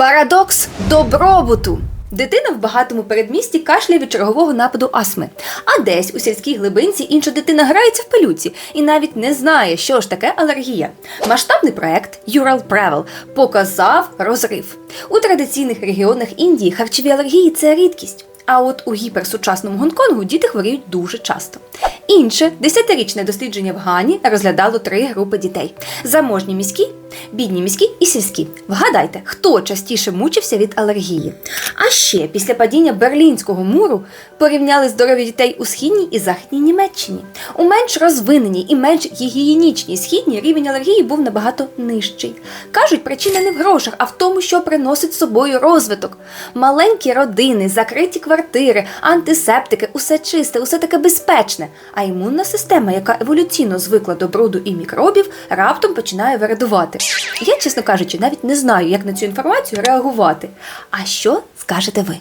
Парадокс добробуту. Дитина в багатому передмісті кашляє від чергового нападу астми. А десь у сільській глибинці інша дитина грається в пилюці і навіть не знає, що ж таке алергія. Масштабний проект Ural Travel показав розрив. У традиційних регіонах Індії харчові алергії це рідкість. А от у гіперсучасному Гонконгу діти хворіють дуже часто. Інше десятирічне дослідження в Гані розглядало три групи дітей: заможні міські, бідні міські і сільські. Вгадайте, хто частіше мучився від алергії. А ще після падіння Берлінського муру порівняли здоров'я дітей у східній і західній Німеччині. У менш розвиненій і менш гігієнічній східній рівень алергії був набагато нижчий. Кажуть, причина не в грошах, а в тому, що приносить з собою розвиток. Маленькі родини, закриті квартири, антисептики, усе чисте, усе таке безпечне. А імунна система, яка еволюційно звикла до бруду і мікробів, раптом починає вирадувати. Я, чесно кажучи, навіть не знаю, як на цю інформацію реагувати. А що скажете ви?